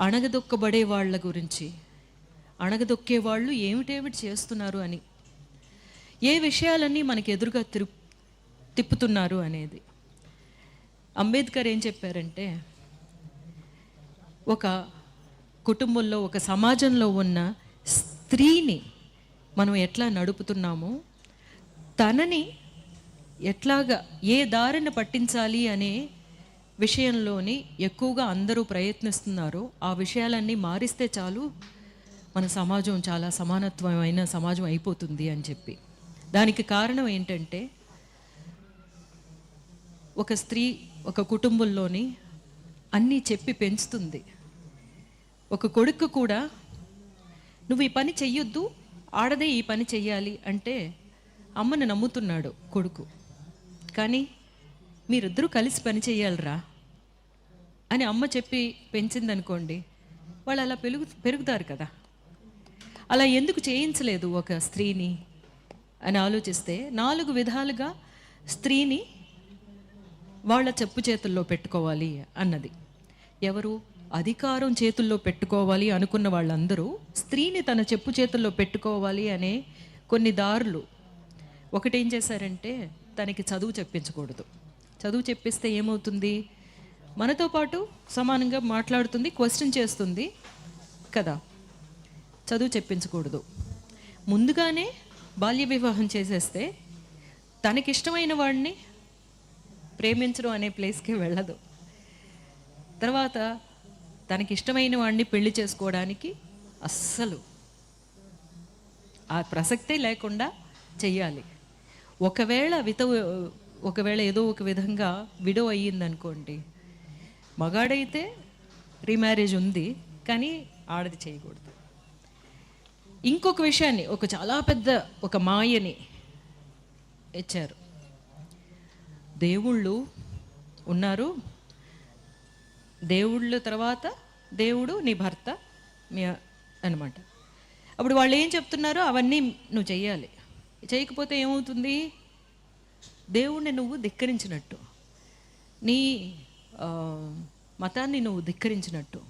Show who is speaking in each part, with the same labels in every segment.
Speaker 1: అణగదొక్కబడే వాళ్ళ గురించి. అణగదొక్కే వాళ్ళు ఏమిటేమిటి చేస్తున్నారు అని. ఏ విషయాలన్నీ మనకి ఎదురుగా తిరు తిప్పుతున్నారు అనేది. అంబేద్కర్ ఏం చెప్పారంటే ఒక కుటుంబంలో ఒక సమాజంలో ఉన్న స్త్రీని మనం ఎట్లా నడుపుతున్నామో తనని ఎట్లాగా ఏ దారిని పట్టించాలి అనే విషయంలోని ఎక్కువగా అందరూ ప్రయత్నిస్తున్నారో. ఆ విషయాలన్నీ మారిస్తే చాలు మన సమాజం చాలా సమానత్వమైన సమాజం అయిపోతుంది అని చెప్పి. దానికి కారణం ఏంటంటే ఒక స్త్రీ ఒక కుటుంబంలోని అన్నీ చెప్పి పెంచుతుంది. ఒక కొడుకు కూడా నువ్వు ఈ పని చెయ్యొద్దు ఆడదే ఈ పని చెయ్యాలి అంటే అమ్మని నమ్ముతున్నాడు కొడుకు. కానీ మీరిద్దరూ కలిసి పని చేయాలిరా అని అమ్మ చెప్పి పెంచిందనుకోండి వాళ్ళు అలా పెరుగు పెరుగుతారు కదా. అలా ఎందుకు చేయించలేదు ఒక స్త్రీని అని ఆలోచిస్తే నాలుగు విధాలుగా స్త్రీని వాళ్ళ చెప్పు చేతుల్లో పెట్టుకోవాలి అన్నది. ఎవరు అధికారం చేతుల్లో పెట్టుకోవాలి అనుకున్న వాళ్ళందరూ స్త్రీని తన చెప్పు చేతుల్లో పెట్టుకోవాలి అనే కొన్ని దారులు. ఒకటి ఏం చేశారంటే తనకి చదువు చెప్పించకూడదు. చదువు చెప్పిస్తే ఏమవుతుంది? మనతో పాటు సమానంగా మాట్లాడుతుంది క్వశ్చన్ చేస్తుంది కదా. చదువు చెప్పించకూడదు. ముందుగానే బాల్య వివాహం చేసేస్తే తనకిష్టమైన వాడిని ప్రేమించడం అనే ప్లేస్కి వెళ్ళదు. తర్వాత తనకిష్టమైన వాడిని పెళ్ళి చేసుకోవడానికి అస్సలు ఆ ప్రసక్తే లేకుండా చెయ్యాలి. ఒకవేళ విత ఒకవేళ ఏదో ఒక విధంగా విడో అయ్యిందనుకోండి మగాడైతే రీమ్యారేజ్ ఉంది కానీ ఆడది చేయకూడదు. ఇంకొక విషయాన్ని ఒక చాలా పెద్ద ఒక మాయని ఇచ్చారు. దేవుళ్ళు ఉన్నారు దేవుళ్ళ తర్వాత దేవుడు నీ భర్త మీ అనమాట అప్పుడు వాళ్ళు ఏం చెప్తున్నారో అవన్నీ నువ్వు చెయ్యాలి. చేయకపోతే ఏమవుతుంది? దేవుణ్ణి నువ్వు ధిక్కరించినట్టు. నీ మతాన్ని నువ్వు ధిక్కరించినట్టు.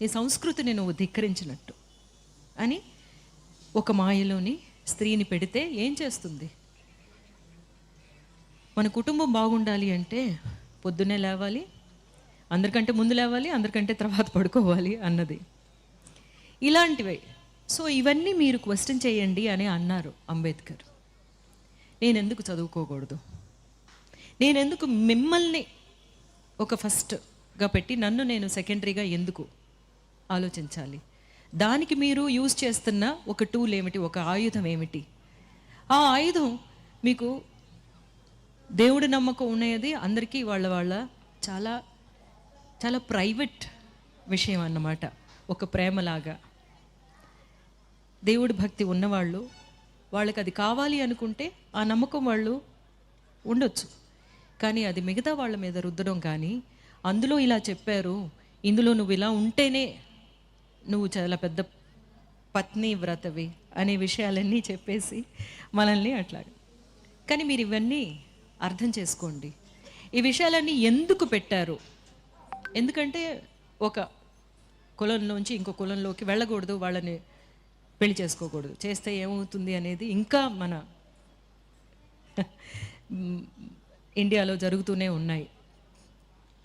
Speaker 1: నీ సంస్కృతిని నువ్వు ధిక్కరించినట్టు. అని ఒక మాయలోని స్త్రీని పెడితే ఏం చేస్తుంది? మన కుటుంబం బాగుండాలి అంటే పొద్దున్నే లేవాలి అందరికంటే ముందు లేవాలి అందరికంటే తర్వాత పడుకోవాలి అన్నది. ఇలాంటివే. సో ఇవన్నీ మీరు క్వశ్చన్ చేయండి అని అన్నారు అంబేద్కర్. నేను ఎందుకు చదువుకోకూడదు? నేనెందుకు మిమ్మల్ని ఒక ఫస్ట్గా పెట్టి నన్ను నేను సెకండరీగా ఎందుకు ఆలోచించాలి? దానికి మీరు యూజ్ చేస్తున్న ఒక టూల్ ఏమిటి? ఒక ఆయుధం ఏమిటి? ఆ ఆయుధం మీకు దేవుడి నమ్మకం ఉన్నది. అందరికీ వాళ్ళ వాళ్ళ చాలా చాలా ప్రైవేట్ విషయం అన్నమాట. ఒక ప్రేమలాగా. దేవుడి భక్తి ఉన్నవాళ్ళు వాళ్ళకి అది కావాలి అనుకుంటే ఆ నమ్మకం వాళ్ళు ఉండొచ్చు. కానీ అది మిగతా వాళ్ళ మీద రుద్దడం కానీ అందులో ఇలా చెప్పారు ఇందులో నువ్వు ఇలా ఉంటేనే నువ్వు చాలా పెద్ద పత్ని వ్రతవి అనే విషయాలన్నీ చెప్పేసి మనల్ని అట్లా కానీ మీరు ఇవన్నీ అర్థం చేసుకోండి. ఈ విషయాలన్నీ ఎందుకు పెట్టారు? ఎందుకంటే ఒక కులంలోంచి ఇంకో కులంలోకి వెళ్ళకూడదు వాళ్ళని పెళ్ళి చేసుకోకూడదు. చేస్తే ఏమవుతుంది అనేది ఇంకా మన ఇండియాలో జరుగుతూనే ఉన్నాయి.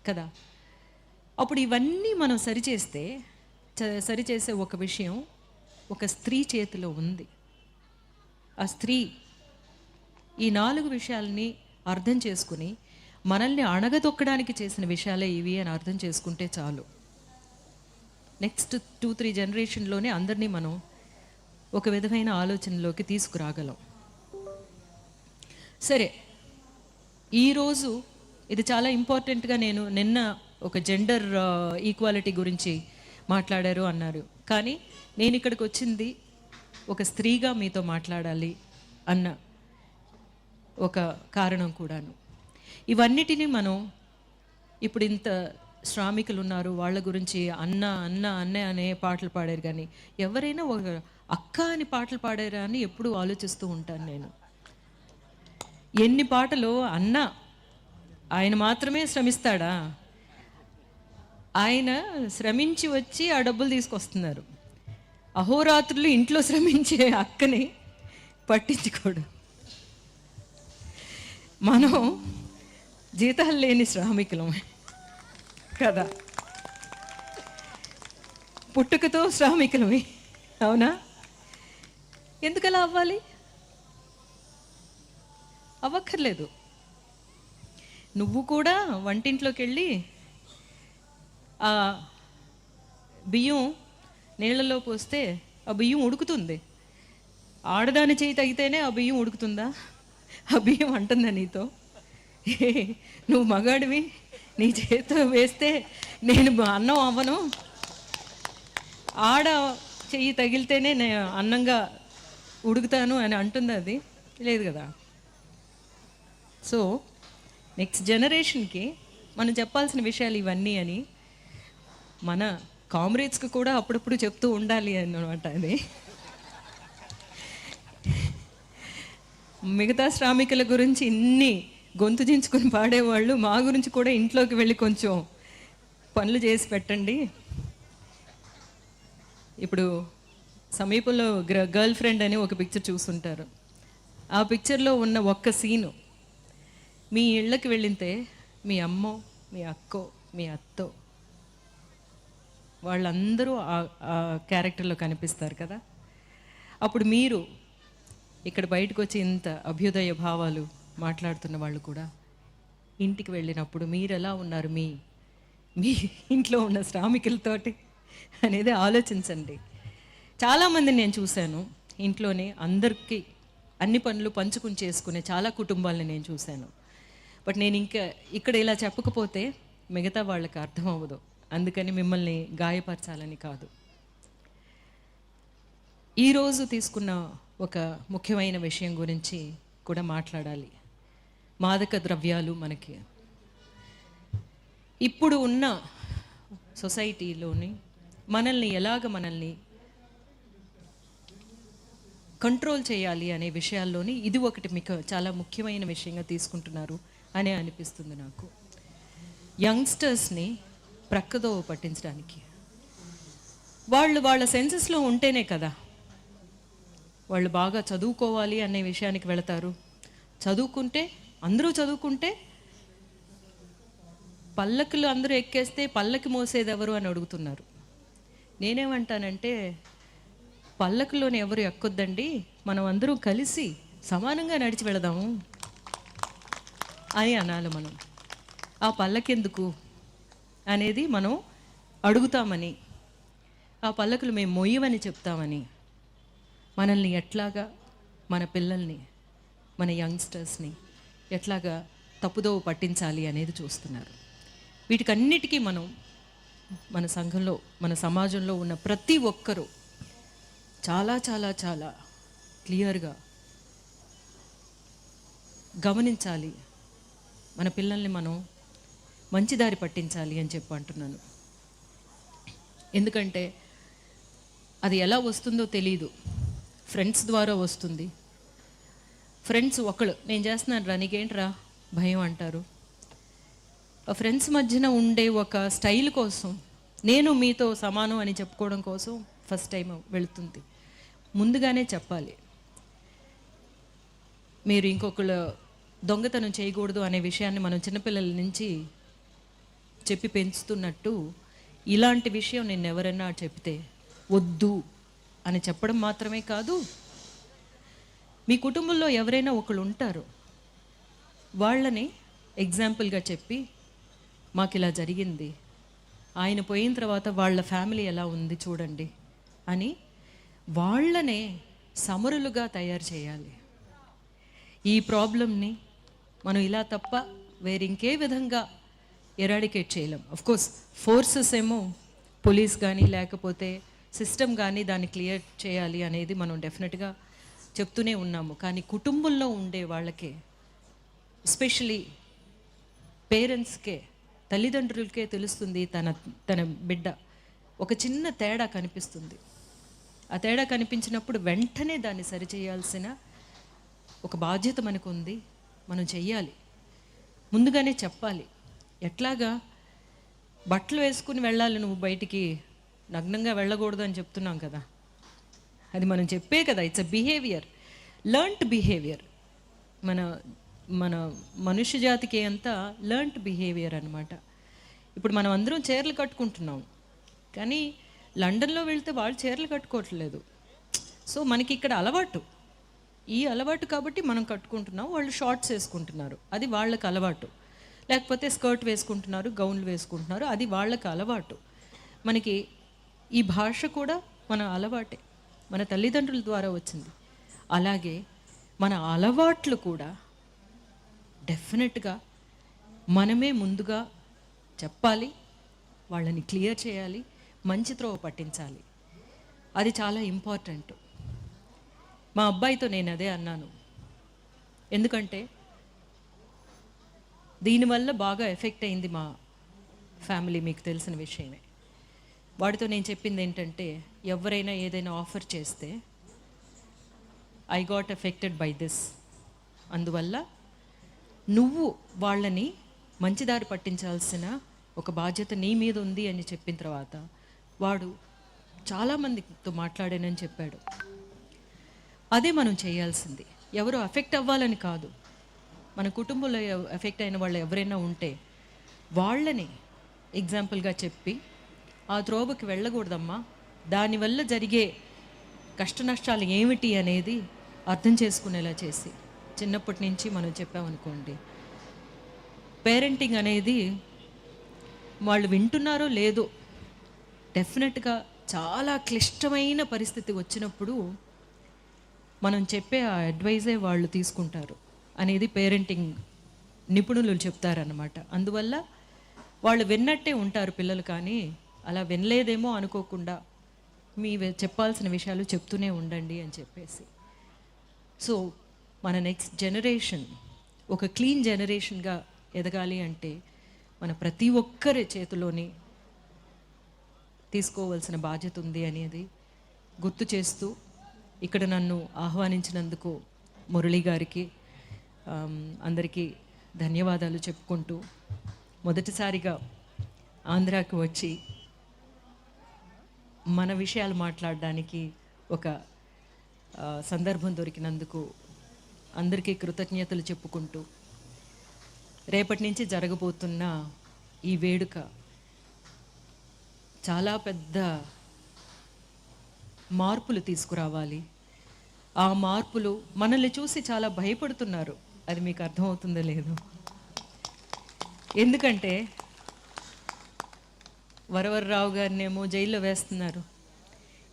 Speaker 1: కదా? అప్పుడు ఇవన్నీ మనం సరిచేస్తే చ- సరిచేసే ఒక విషయం ఒక స్త్రీ చేతిలో ఉంది. ఆ స్త్రీ ఈ నాలుగు విషయాల్ని అర్థం చేసుకుని మనల్ని అణగదొక్కడానికి చేసిన విషయాలే ఇవి అని అర్థం చేసుకుంటే చాలు. నెక్స్ట్ టూ త్రీ జనరేషన్లోనే అందరినీ మనం ఒక విధమైన ఆలోచనలోకి తీసుకురాగలం. సరే ఈరోజు ఇది చాలా ఇంపార్టెంట్గా నేను నిన్న ఒక జెండర్ ఈక్వాలిటీ గురించి మాట్లాడారు అన్నారు. కానీ నేను ఇక్కడికి వచ్చింది ఒక స్త్రీగా మీతో మాట్లాడాలి అన్న ఒక కారణం కూడాను. ఇవన్నిటినీ మనం ఇప్పుడు ఇంత శ్రామికులు ఉన్నారు వాళ్ళ గురించి అన్న అన్న అన్నే అనే పాటలు పాడారు కానీ ఎవరైనా ఒక అక్క అని పాటలు పాడారా అని ఎప్పుడు ఆలోచిస్తూ ఉంటాను నేను. ఎన్ని పాటలు అన్న ఆయన మాత్రమే శ్రమిస్తాడా? ఆయన శ్రమించి వచ్చి ఆ డబ్బులు తీసుకొస్తున్నారు. అహోరాత్రులు ఇంట్లో శ్రమించే అక్కని పట్టించుకోడు. మనం జీతాలు లేని శ్రామికులమే. కదా? పుట్టుకతో శ్రామికులమే. అవునా? ఎందుకలా అవ్వాలి? అవ్వక్కర్లేదు. నువ్వు కూడా వంటింట్లోకి వెళ్ళి ఆ బియ్యం నీళ్ళలో పోస్తే ఆ బియ్యం ఉడుకుతుంది. ఆడదాని చేయి తగితేనే ఆ బియ్యం ఉడుకుతుందా? ఆ బియ్యం అంటుందా నీతో? ఏ, నువ్వు మగాడివి నీ చేతితో వేస్తే నేను అన్నం అవ్వను. ఆడ చెయ్యి తగిలితేనే నేను అన్నంగా ఉడుకుతాను అని అంటుంది అది. లేదు కదా. సో నెక్స్ట్ జనరేషన్కి మనం చెప్పాల్సిన విషయాలు ఇవన్నీ అని మన కామ్రేడ్స్కి కూడా అప్పుడప్పుడు చెప్తూ ఉండాలి అనమాట అది. మిగతా శ్రామికుల గురించి ఇన్ని గొంతు చించుకొని పాడేవాళ్ళు మా గురించి కూడా ఇంట్లోకి వెళ్ళి కొంచెం పనులు చేసి పెట్టండి. ఇప్పుడు సమీపంలో గ్ర గర్ల్ ఫ్రెండ్ అని ఒక పిక్చర్ చూసుంటారు. ఆ పిక్చర్లో ఉన్న ఒక్క సీను మీ ఇళ్ళకి వెళ్ళితే మీ అమ్మో మీ అక్కో మీ అత్తో వాళ్ళందరూ ఆ- ఆ క్యారెక్టర్లో కనిపిస్తారు కదా. అప్పుడు మీరు ఇక్కడ బయటకు వచ్చి ఇంత అభ్యుదయ భావాలు మాట్లాడుతున్న వాళ్ళు కూడా ఇంటికి వెళ్ళినప్పుడు మీరు ఎలా ఉన్నారు మీ మీ ఇంట్లో ఉన్న శ్రామికులతోటి అనేది ఆలోచించండి. చాలామందిని నేను చూశాను. ఇంట్లోనే అందరికీ అన్ని పనులు పంచుకుని చేసుకునే చాలా కుటుంబాలని నేను చూశాను. బట్ నేను ఇంకా ఇక్కడ ఇలా చెప్పకపోతే మిగతా వాళ్ళకి అర్థం అవ్వదు. అందుకని మిమ్మల్ని గాయపరచాలని కాదు. ఈరోజు తీసుకున్న ఒక ముఖ్యమైన విషయం గురించి కూడా మాట్లాడాలి. మాదక ద్రవ్యాలు మనకి. ఇప్పుడు ఉన్న సొసైటీలోని మనల్ని ఎలాగ మనల్ని కంట్రోల్ చేయాలి అనే విషయాల్లోని ఇది ఒకటి మీకు చాలా ముఖ్యమైన విషయంగా తీసుకుంటున్నారు అనే అనిపిస్తుంది నాకు. యంగ్స్టర్స్ని ప్రక్కదో పట్టించడానికి. వాళ్ళు వాళ్ళ సెన్సెస్లో ఉంటేనే కదా వాళ్ళు బాగా చదువుకోవాలి అనే విషయానికి వెళతారు. చదువుకుంటే అందరూ చదువుకుంటే పల్లకులు అందరూ ఎక్కేస్తే పల్లకి మోసేది ఎవరు అని అడుగుతున్నారు. నేనేమంటానంటే పల్లకులోనే ఎవరు ఎక్కొద్దండి? మనం అందరూ కలిసి సమానంగా నడిచి వెళదాము. అని అనాలి మనం. ఆ పల్లకెందుకు అనేది మనం అడుగుతామని. ఆ పల్లకులు మేము మొయ్యమని చెప్తామని. మనల్ని ఎట్లాగా మన పిల్లల్ని మన యంగ్స్టర్స్ని ఎట్లాగా తప్పుదోవ పట్టించాలి అనేది చూస్తున్నారు. వీటికన్నిటికీ మనం మన సంఘంలో మన సమాజంలో ఉన్న ప్రతి ఒక్కరూ చాలా చాలా చాలా క్లియర్గా గమనించాలి. మన పిల్లల్ని మనం మంచి దారి పట్టించాలి అని చెప్పి అంటున్నాను. ఎందుకంటే అది ఎలా వస్తుందో తెలియదు ఫ్రెండ్స్ ద్వారా వస్తుంది. ఫ్రెండ్స్ ఒకళ్ళు నేను చేస్తున్నాను రా నీకేంట్రా భయం? అంటారు. ఆ ఫ్రెండ్స్ మధ్యన ఉండే ఒక స్టైల్ కోసం నేను మీతో సమానం అని చెప్పుకోవడం కోసం ఫస్ట్ టైం వెళుతుంది. ముందుగానే చెప్పాలి. మీరు ఇంకొకళ్ళు దొంగతనం చేయకూడదు అనే విషయాన్ని మనం చిన్నపిల్లల నుంచి చెప్పి పెంచుతున్నట్టు ఇలాంటి విషయం నేను ఎవరైనా చెప్తే వద్దు అని చెప్పడం మాత్రమే కాదు మీ కుటుంబంలో ఎవరైనా ఒకళ్ళు ఉంటారు. వాళ్ళని ఎగ్జాంపుల్గా చెప్పి మాకు ఇలా జరిగింది ఆయన పోయిన తర్వాత వాళ్ళ ఫ్యామిలీ ఎలా ఉంది చూడండి అని వాళ్ళనే సమరులుగా తయారు చేయాలి. ఈ ప్రాబ్లమ్ని మనం ఇలా తప్ప వేరింకే విధంగా ఎరాడికేట్ చేయలేం. కోర్స్ ఫోర్సెస్ ఏమో పోలీస్ కానీ లేకపోతే సిస్టమ్ కానీ దాన్ని క్లియర్ చేయాలి అనేది మనం డెఫినెట్గా చెప్తూనే ఉన్నాము. కానీ కుటుంబంలో ఉండే వాళ్ళకే ఎస్పెషలీ పేరెంట్స్కే తల్లిదండ్రులకే తెలుస్తుంది తన తన బిడ్డ. ఒక చిన్న తేడా కనిపిస్తుంది. ఆ తేడా కనిపించినప్పుడు వెంటనే దాన్ని సరిచేయాల్సిన ఒక బాధ్యత మనకు ఉంది మనం చెయ్యాలి. ముందుగానే చెప్పాలి. ఎట్లాగా? బట్టలు వేసుకుని వెళ్ళాలి నువ్వు బయటికి. నగ్నంగా వెళ్ళకూడదు అని చెప్తున్నాం కదా. అది మనం చెప్పే కదా. It's a behaviour learnt behaviour మన మన మనుష్య జాతికి అంతా లర్న్ట్ బిహేవియర్ అనమాట ఇప్పుడు మనం అందరం చీరలు కట్టుకుంటున్నాం. కానీ లండన్లో వెళ్తే వాళ్ళు చీరలు కట్టుకోవట్లేదు. సో మనకి ఇక్కడ అలవాటు. ఈ అలవాటు కాబట్టి మనం కట్టుకుంటున్నాం వాళ్ళు షార్ట్స్ వేసుకుంటున్నారు. అది వాళ్ళకి అలవాటు. లేకపోతే స్కర్ట్ వేసుకుంటున్నారు గౌన్లు వేసుకుంటున్నారు అది వాళ్ళకి అలవాటు. మనకి ఈ భాష కూడా మన అలవాటే మన తల్లిదండ్రుల ద్వారా వచ్చింది. అలాగే మన అలవాట్లు కూడా డెఫినెట్గా మనమే ముందుగా చెప్పాలి వాళ్ళని క్లియర్ చేయాలి మంచి త్రోవ పట్టించాలి. అది చాలా ఇంపార్టెంట్. మా అబ్బాయితో నేను అదే అన్నాను. ఎందుకంటే దీనివల్ల బాగా ఎఫెక్ట్ అయింది మా ఫ్యామిలీ మీకు తెలిసిన విషయమే. వాడితో నేను చెప్పింది ఏంటంటే ఎవరైనా ఏదైనా ఆఫర్ చేస్తే I got affected by this అందువల్ల నువ్వు వాళ్ళని మంచిదారి పట్టించాల్సిన ఒక బాధ్యత నీ మీద ఉంది అని చెప్పిన తర్వాత వాడు చాలామందితో మాట్లాడానని చెప్పాడు. అదే మనం చేయాల్సింది. ఎవరు అఫెక్ట్ అవ్వాలని కాదు. మన కుటుంబంలో ఎఫెక్ట్ అయిన వాళ్ళు ఎవరైనా ఉంటే వాళ్ళని ఎగ్జాంపుల్గా చెప్పి ఆ త్రోబకి వెళ్ళకూడదమ్మా. దానివల్ల జరిగే కష్ట నష్టాలు ఏమిటి అనేది అర్థం చేసుకునేలా చేసి. చిన్నప్పటి నుంచి మనం చెప్పామనుకోండి. పేరెంటింగ్ అనేది వాళ్ళు వింటున్నారో లేదో డెఫినెట్గా చాలా క్లిష్టమైన పరిస్థితి వచ్చినప్పుడు మనం చెప్పే ఆ అడ్వైజే వాళ్ళు తీసుకుంటారు అనేది పేరెంటింగ్ నిపుణులు చెప్తారన్నమాట. అందువల్ల వాళ్ళు విన్నట్టే ఉంటారు పిల్లలు కానీ అలా వినలేదేమో అనుకోకుండా మీ చెప్పాల్సిన విషయాలు చెప్తూనే ఉండండి అని చెప్పేసి. సో మన నెక్స్ట్ జనరేషన్ ఒక క్లీన్ జనరేషన్గా ఎదగాలి అంటే మన ప్రతి ఒక్కరి చేతిలోని తీసుకోవాల్సిన బాధ్యత ఉంది అనేది గుర్తు చేస్తూ ఇక్కడ నన్ను ఆహ్వానించినందుకు మురళి గారికి అందరికీ ధన్యవాదాలు చెప్పుకుంటూ మొదటిసారిగా ఆంధ్రాకి వచ్చి మన విషయాలు మాట్లాడడానికి ఒక సందర్భం దొరికినందుకు అందరికీ కృతజ్ఞతలు చెప్పుకుంటూ రేపటి నుంచి జరగబోతున్న ఈ వేడుక చాలా పెద్ద మార్పులు తీసుకురావాలి. ఆ మార్పులు మనల్ని చూసి చాలా భయపడుతున్నారు. అది మీకు అర్థమవుతుందో లేదో. ఎందుకంటే వరవరరావు గారినేమో జైల్లో వేస్తున్నారు.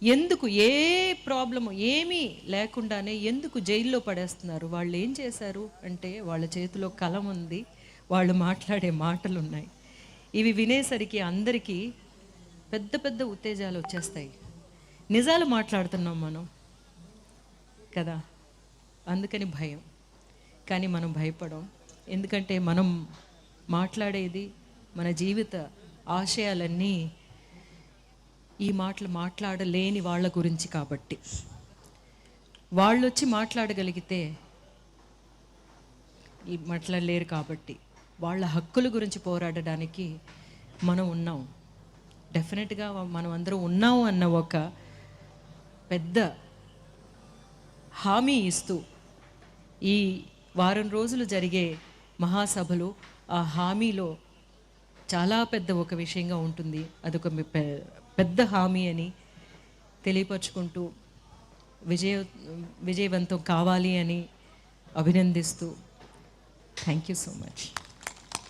Speaker 1: ఎందుకు ఏ ప్రాబ్లము ఏమీ లేకుండానే ఎందుకు జైల్లో పడేస్తున్నారు? వాళ్ళు ఏం చేశారు? అంటే వాళ్ళ చేతిలో కలం ఉంది. వాళ్ళు మాట్లాడే మాటలు ఉన్నాయి ఇవి వినేసరికి అందరికీ పెద్ద పెద్ద ఉత్తేజాలు వచ్చేస్తాయి. నిజాలు మాట్లాడుతున్నాం మనం. కదా? అందుకని భయం. కానీ మనం భయపడం. ఎందుకంటే మనం మాట్లాడేది మన జీవిత ఆశయాలన్నీ ఈ మాటలు మాట్లాడలేని వాళ్ళ గురించి కాబట్టి. వాళ్ళు వచ్చి మాట్లాడగలిగితే ఈ మాట్లాడలేరు కాబట్టి. వాళ్ళ హక్కుల గురించి పోరాడడానికి మనం ఉన్నాం. డెఫినెట్గా మనం అందరూ ఉన్నాం అన్న ఒక పెద్ద హామీ ఇస్తూ ఈ వారం రోజులు జరిగే మహాసభలు ఆ హామీలో చాలా పెద్ద ఒక విషయంగా ఉంటుంది. అదొక పెద్ద హామీ అని తెలియపరుచుకుంటూ విజయ విజయవంతం కావాలి అని అభినందిస్తూ. Thank you so much.